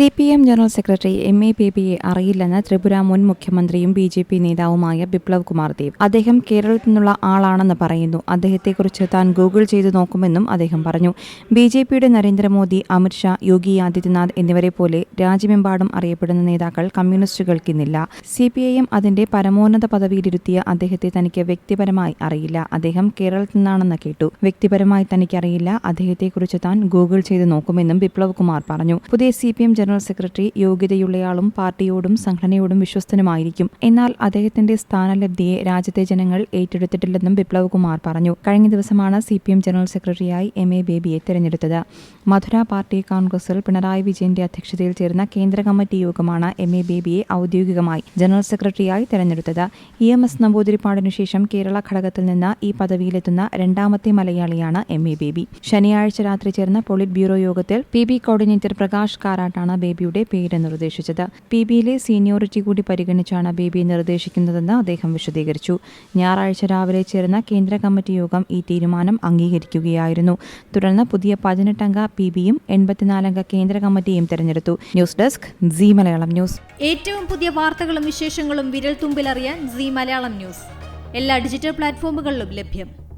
C P M general secretary M A ബേബിയെ അറിയില്ലെന്ന് ത്രിപുര മുൻ മുഖ്യമന്ത്രിയും ബി ജെ പി നേതാവുമായ ബിപ്ലവ് കുമാർ ദേവ്. അദ്ദേഹം കേരളത്തിൽ നിന്നുള്ള ആളാണെന്ന് പറയുന്നു. അദ്ദേഹത്തെക്കുറിച്ച് താൻ ഗൂഗിൾ ചെയ്തു നോക്കുമെന്നും അദ്ദേഹം പറഞ്ഞു. ബി ജെ പിയുടെ നരേന്ദ്രമോദി അമിത്ഷാ യോഗി ആദിത്യനാഥ് എന്നിവരെ പോലെ രാജ്യമെമ്പാടും അറിയപ്പെടുന്ന നേതാക്കൾ കമ്മ്യൂണിസ്റ്റുകൾക്കിന്നില്ല സി പി ഐ എം അതിന്റെ പരമോന്നത പദവിയിലിരുത്തിയ അദ്ദേഹത്തെ തനിക്ക് വ്യക്തിപരമായി അറിയില്ല. അദ്ദേഹം കേരളത്തിൽ നിന്നാണെന്ന് കേട്ടു. വ്യക്തിപരമായി തനിക്കറിയില്ല. അദ്ദേഹത്തെക്കുറിച്ച് താൻ ഗൂഗിൾ ചെയ്ത് നോക്കുമെന്നും ബിപ്ലവ് കുമാർ പറഞ്ഞു. പുതിയ C P M general secretary യോഗ്യതയുള്ളയാളും പാർട്ടിയോടും സംഘടനയോടും വിശ്വസ്തനുമായിരിക്കും. എന്നാൽ അദ്ദേഹത്തിന്റെ സ്ഥാനലബ്ധിയെ രാജ്യത്തെ ജനങ്ങൾ ഏറ്റെടുത്തിട്ടില്ലെന്നും ബിപ്ലവ് കുമാർ പറഞ്ഞു. കഴിഞ്ഞ ദിവസമാണ് സി പി എം ജനറൽ സെക്രട്ടറിയായി എം എ ബേബിയെ തെരഞ്ഞെടുത്തത്. മധുര പാർട്ടി കോൺഗ്രസിൽ പിണറായി വിജയന്റെ അധ്യക്ഷതയിൽ ചേർന്ന കേന്ദ്ര കമ്മിറ്റി യോഗമാണ് എം എ ബേബിയെ ഔദ്യോഗികമായി ജനറൽ സെക്രട്ടറിയായി തെരഞ്ഞെടുത്തത്. ഇ എം എസ് നമ്പൂതിരിപ്പാടിനു ശേഷം കേരള ഘടകത്തിൽ നിന്ന് ഈ പദവിയിലെത്തുന്ന രണ്ടാമത്തെ മലയാളിയാണ് എം എ ബേബി. ശനിയാഴ്ച രാത്രി ചേർന്ന പോളിറ്റ് ബ്യൂറോ യോഗത്തിൽ പി ബി കോർഡിനേറ്റർ പ്രകാശ് കാരാട്ടാണ് ബേബിയുടെ പേര് നിർദ്ദേശിച്ചത്. പി ബിയിലെ സീനിയോറിറ്റി കൂടി പരിഗണിച്ചാണ് ബേബി നിർദ്ദേശിക്കുന്നതെന്ന് അദ്ദേഹം വിശദീകരിച്ചു. ഞായറാഴ്ച രാവിലെ ചേർന്ന കേന്ദ്ര കമ്മിറ്റി യോഗം ഈ തീരുമാനം അംഗീകരിക്കുകയായിരുന്നു. തുടർന്ന് പുതിയ പതിനെട്ടംഗ പി ബിയും എൺപത്തിനാലംഗ കേന്ദ്ര കമ്മിറ്റിയും തെരഞ്ഞെടുത്തു. News desk C Malayalam news. ഏറ്റവും പുതിയ വാർത്തകളും വിശേഷങ്ങളും വിരൽ തുമ്പിലറിയാൻ സി മലയാളം ന്യൂസ്. എല്ലാ ഡിജിറ്റൽ പ്ലാറ്റ്ഫോമുകളിലും ലഭ്യം.